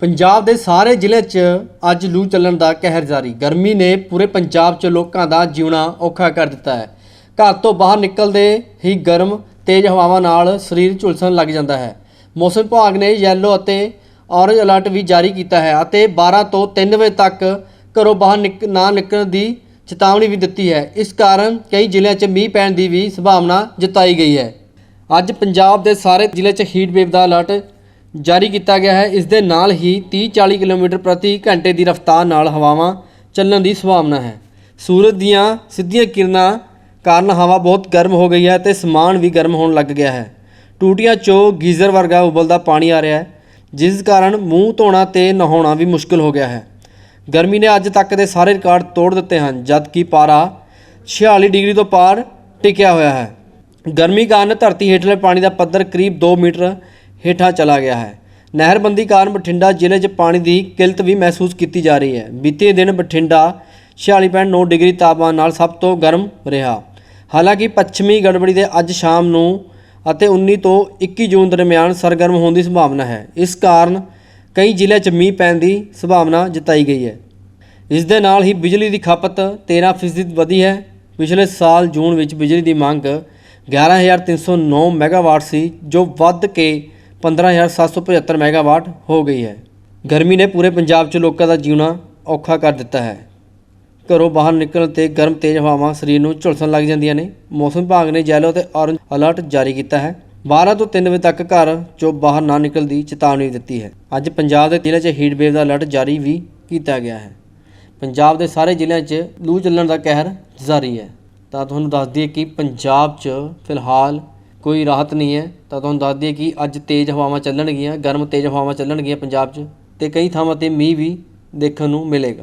ਪੰਜਾਬ ਦੇ ਸਾਰੇ ਜ਼ਿਲ੍ਹੇ 'ਚ ਅੱਜ ਲੂ ਚੱਲਣ ਦਾ ਕਹਿਰ ਜਾਰੀ। ਗਰਮੀ ਨੇ ਪੂਰੇ ਪੰਜਾਬ 'ਚ ਲੋਕਾਂ ਦਾ ਜਿਉਣਾ ਔਖਾ ਕਰ ਦਿੱਤਾ ਹੈ। ਘਰ ਤੋਂ ਬਾਹਰ ਨਿਕਲਦੇ ਹੀ ਗਰਮ, ਤੇਜ਼ ਹਵਾਵਾਂ ਨਾਲ ਸਰੀਰ ਝੁਲਸਣ ਲੱਗ ਜਾਂਦਾ ਹੈ। ਮੌਸਮ ਵਿਭਾਗ ਨੇ ਯੈਲੋ ਅਤੇ ਔਰੇਂਜ ਅਲਰਟ ਵੀ ਜਾਰੀ ਕੀਤਾ ਹੈ ਅਤੇ 12 ਤੋਂ 3 ਵਜੇ ਤੱਕ ਘਰੋਂ ਬਾਹਰ ਨਿਕ- ਨਾ ਨਿਕਲਣ ਦੀ ਚੇਤਾਵਨੀ ਵੀ ਦਿੱਤੀ ਹੈ। ਇਸ ਕਾਰਨ ਕਈ ਜ਼ਿਲ੍ਹਿਆਂ 'ਚ ਮੀਂਹ ਪੈਣ ਦੀ ਵੀ ਸੰਭਾਵਨਾ ਜਤਾਈ ਗਈ ਹੈ। ਅੱਜ ਪੰਜਾਬ ਦੇ ਸਾਰੇ ਜ਼ਿਲ੍ਹੇ 'ਚ ਹੀਟ ਵੇਵ ਦਾ ਅਲਰਟ ਜਾਰੀ ਕੀਤਾ ਗਿਆ ਹੈ। ਇਸ ਦੇ ਨਾਲ ਹੀ 30-40 ਕਿਲੋਮੀਟਰ ਪ੍ਰਤੀ ਘੰਟੇ ਦੀ ਰਫ਼ਤਾਰ ਨਾਲ ਹਵਾਵਾਂ ਚੱਲਣ ਦੀ ਸੰਭਾਵਨਾ ਹੈ। ਸੂਰਜ ਦੀਆਂ ਸਿੱਧੀਆਂ ਕਿਰਨਾਂ ਕਾਰਨ ਹਵਾ ਬਹੁਤ ਗਰਮ ਹੋ ਗਈ ਹੈ ਤੇ ਸਮਾਨ ਵੀ ਗਰਮ ਹੋਣ ਲੱਗ ਗਿਆ ਹੈ। ਟੂਟੀਆਂ 'ਚੋਂ ਗੀਜ਼ਰ ਵਰਗਾ ਉਬਲਦਾ ਪਾਣੀ ਆ ਰਿਹਾ ਹੈ, ਜਿਸ ਕਾਰਨ ਮੂੰਹ ਧੋਣਾ ਤੇ ਨਹਾਉਣਾ ਵੀ ਮੁਸ਼ਕਲ ਹੋ ਗਿਆ ਹੈ। ਗਰਮੀ ਨੇ ਅੱਜ ਤੱਕ ਦੇ ਸਾਰੇ ਰਿਕਾਰਡ ਤੋੜ ਦਿੱਤੇ ਹਨ, ਜਦਕਿ ਪਾਰਾ 46 ਡਿਗਰੀ ਤੋਂ ਪਾਰ ਟਿਕਿਆ ਹੋਇਆ ਹੈ। ਗਰਮੀ ਕਾਰਨ ਧਰਤੀ ਹੇਠਲੇ ਪਾਣੀ ਦਾ ਪੱਧਰ ਕਰੀਬ 2 ਮੀਟਰ ਹੇਠਾਂ ਚਲਾ ਗਿਆ ਹੈ। ਨਹਿਰਬੰਦੀ ਕਾਰਨ ਬਠਿੰਡਾ ਜ਼ਿਲ੍ਹੇ 'ਚ ਪਾਣੀ ਦੀ ਕਿਲਤ ਵੀ ਮਹਿਸੂਸ ਕੀਤੀ ਜਾ ਰਹੀ ਹੈ। ਬੀਤੇ ਦਿਨ ਬਠਿੰਡਾ 46.9 ਡਿਗਰੀ ਤਾਪਮਾਨ ਨਾਲ ਸਭ ਤੋਂ ਗਰਮ ਰਿਹਾ। ਹਾਲਾਂਕਿ ਪੱਛਮੀ ਗੜਬੜੀ ਦੇ ਅੱਜ ਸ਼ਾਮ ਨੂੰ ਅਤੇ 19 ਤੋਂ 21 ਜੂਨ ਦਰਮਿਆਨ ਸਰਗਰਮ ਹੋਣ ਦੀ ਸੰਭਾਵਨਾ ਹੈ। ਇਸ ਕਾਰਨ ਕਈ ਜ਼ਿਲ੍ਹਿਆਂ 'ਚ ਮੀਂਹ ਪੈਣ ਦੀ ਸੰਭਾਵਨਾ ਜਤਾਈ ਗਈ ਹੈ। ਇਸ ਦੇ ਨਾਲ ਹੀ ਬਿਜਲੀ ਦੀ ਖਪਤ 13% ਵਧੀ ਹੈ। ਪਿਛਲੇ ਸਾਲ ਜੂਨ ਵਿੱਚ ਬਿਜਲੀ ਦੀ ਮੰਗ 11309 ਮੈਗਾਵਾਟ ਸੀ, ਜੋ ਵੱਧ ਕੇ 15775 ਮੈਗਾਵਾਟ ਹੋ ਗਈ ਹੈ। ਗਰਮੀ ਨੇ ਪੂਰੇ ਪੰਜਾਬ 'ਚ ਲੋਕਾਂ ਦਾ ਜੀਉਣਾ ਔਖਾ ਕਰ ਦਿੱਤਾ ਹੈ। ਘਰੋਂ ਬਾਹਰ ਨਿਕਲਣ ਤੇ ਗਰਮ ਤੇਜ਼ ਹਵਾਵਾਂ ਸਰੀਰ ਨੂੰ ਝੁਲਸਣ ਲੱਗ ਜਾਂਦੀਆਂ ਨੇ। ਮੌਸਮ ਵਿਭਾਗ ਨੇ ਯੈਲੋ ਤੇ ਔਰੰਜ ਅਲਰਟ ਜਾਰੀ ਕੀਤਾ ਹੈ। 12 ਤੋਂ 3 ਵਜੇ ਤੱਕ ਘਰ ਚੋਂ ਬਾਹਰ ਨਾ ਨਿਕਲਣ ਦੀ ਚੇਤਾਵਨੀ ਦਿੱਤੀ ਹੈ। ਅੱਜ ਪੰਜਾਬ ਦੇ ਜ਼ਿਲ੍ਹਿਆਂ 'ਚ ਹੀਟ ਵੇਵ ਦਾ ਅਲਰਟ ਜਾਰੀ ਵੀ ਕੀਤਾ ਗਿਆ ਹੈ। ਪੰਜਾਬ ਦੇ ਸਾਰੇ ਜ਼ਿਲ੍ਹਿਆਂ 'ਚ ਲੂ ਚੱਲਣ ਦਾ ਕਹਿਰ ਜਾਰੀ ਹੈ। ਤਾਂ ਤੁਹਾਨੂੰ ਦੱਸ ਦਈਏ ਕਿ ਪੰਜਾਬ 'ਚ ਫਿਲਹਾਲ ਕੋਈ ਰਾਹਤ ਨਹੀਂ ਹੈ, ਤਾਂ ਤੁਹਾਨੂੰ ਦੱਸ ਦਈਏ ਕਿ ਅੱਜ ਤੇਜ਼ ਹਵਾਵਾਂ ਚੱਲਣਗੀਆਂ, ਗਰਮ ਤੇਜ਼ ਹਵਾਵਾਂ ਚੱਲਣਗੀਆਂ ਪੰਜਾਬ 'ਚ ਅਤੇ ਕਈ ਥਾਵਾਂ ਤੇ ਮੀਂਹ ਵੀ ਦੇਖਣ ਨੂੰ ਮਿਲੇਗਾ।